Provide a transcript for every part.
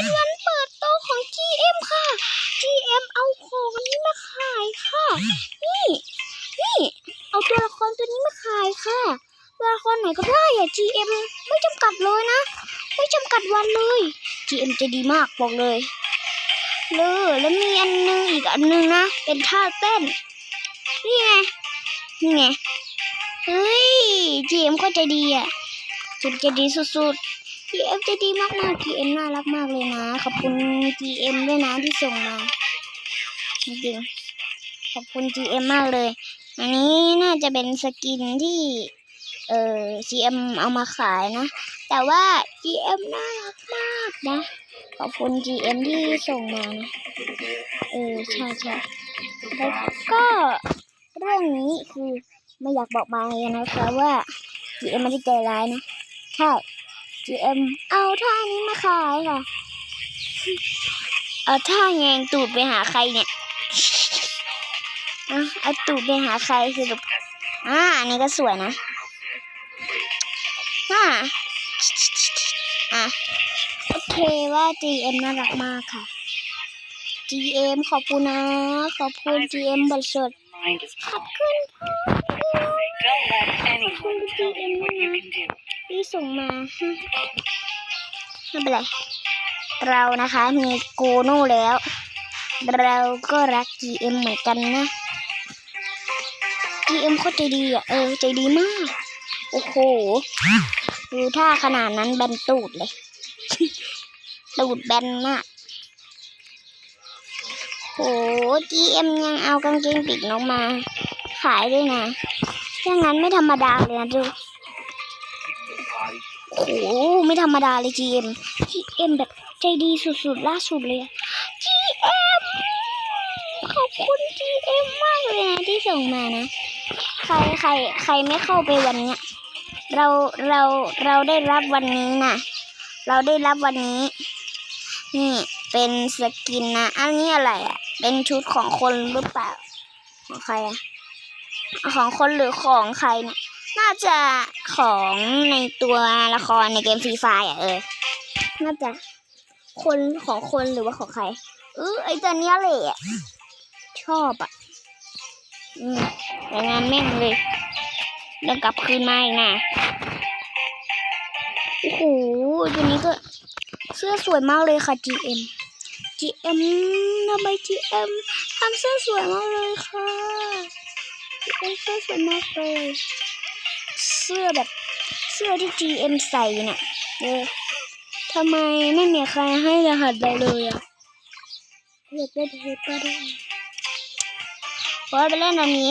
เป็นวันเปิดโตของ GM ค่ะ GM เอาของนี้มาขายค่ะ นี่ นี่ เอาตัวละครตัวนี้มาขายค่ะ ตัวละครไหนก็ได้อะ GM ไม่จำกัดเลยนะ ไม่จำกัดวันเลย GM จะดีมากบอกเลยเลยแล้วมีอันนึงอีกอันนึงนะ เป็นท่าเต้น นี่ไง นี่ไง เฮ้ย GM ก็ใจดีอะจุดใจดีสุดๆ GM ใจดีมากๆ GM น่ารักมากเลยนะ ขอบคุณ GM ด้วยนะที่ส่งมาจริงขอบคุณ GM มากเลย อันนี้น่าจะเป็นสกินที่ เอ่อ GM เอามาขายนะ แต่ว่า GM น่ารักมากนะ ขอบคุณ GM ที่ส่งมานะ เออ ใช่ใช่แล้วก็เรื่องนี้คือไม่อยากบอกมาเลยนะคะว่า GM ไม่ได้ใจร้ายนะ ใช่ GM เอาท่านี้มาขายค่ะ เอาท่าแงงตูดไปหาใครเนี่ยเอาเอาตูดไปหาใครสรุปอ่าอันนี้ก็สวยนะอ่าอะโอเคว่า GM น่ารักมากค่ะ GM ขอบคุณนะ ขอบคุณ GM บทสด Mind is ขอบคุณค่ะ Don't let anyone tell ส่งมาไม่เป็นไร เรานะคะมีโกโน่แล้ว เราก็รัก GM เหมือนกันนะ GM เขาใจดีอะ เออ ใจดีมาก โอ้โหดูท่าขนาดนั้นแบนตูดเลย ตูดแบนมากโห GM ยังเอากางเกงปีกนกมา ขายด้วยนะถ้างั้นไม่ธรรมดาเลยนะดู โอ้โหไม่ธรรมดาเลย GM GM แบบใจดีสุดๆ ล่าสุดเลยอะ GM ขอบคุณ GM มากเลยนะที่ส่งมานะ ใครใครใครไม่เข้าไปวันเนี้ยเราเราเราได้รับวันนี้นะเราได้รับวันนี้ นี่เป็นสกินนะ อันนี้อะไรอะ เป็นชุดของคนหรือเปล่า ของใครอะ ของคนหรือของใครเนี่ย น่าจะของในตัวละครในเกมฟรีไฟอะเออ น่าจะคนของคนหรือว่าของใคร เออไอตัวเนี้ยเลยอะชอบอะอืมแต่งานแม่งเลยแล้วกลับคืนมาอีกนะโอ้โหตัวนี้ก็เสื้อสวยมากเลยค่ะ GM GM ทำไม GM ทำเสื้อสวยมากเลยค่ะ GM เสื้อสวยมากเลย สื้อแบบเสื้อที่ GM ใส่เนี่ยเออทำไมไม่มีใครให้รหัสเราเลยอะอยากได้เทปก็ได้เพราะไปเล่นอันนี้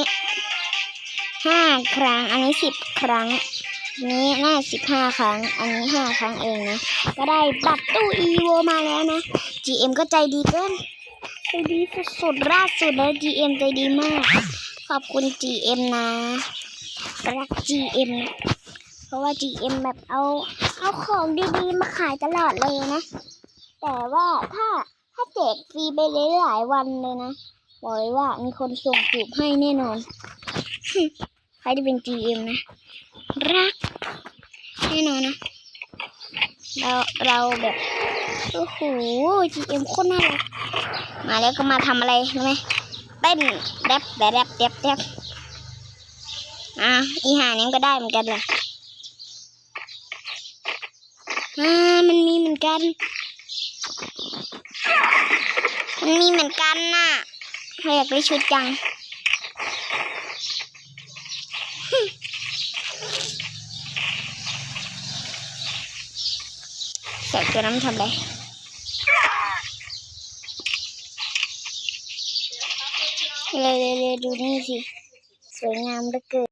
ห้าครั้ง อันนี้สิบครั้งนนี้น่าสิบห้าครั้ง อันนี้ห้าครั้งเองนะ ก็ได้บัตรตู้อีโวมาแล้วนะ GM ก็ใจดีเกินใจดีสุดๆล่าสุดแล้ว GM ใจดีมาก ขอบคุณ GM นะ รัก GM เพราะว่า GM แบบเอาเอาของดีๆ มาขายตลอดเลยนะ แต่ว่าถ้าถ้าแจกฟรีไปเลยหลายวันเลยนะบอกเลยว่ามีคนส่งจูบให้แน่นอน ใครที่เป็น GM นะ รัก แน่นอนนะ เราเราแบบโอ้โห GM โคตรน่ารัก มาแล้วก็มาทำอะไรรู้ไหมเต้นแรปแรปแรปแรปแรป อะอีหานี้ก็ได้เหมือนกันเลยอ่ามันมีเหมือนกันมันมีเหมือนกันน่ะเราอยากได้ชุดจังใส่ตัวน้ำทำไรเร็วๆดูนี่สิ สวยงามเหลือเกิน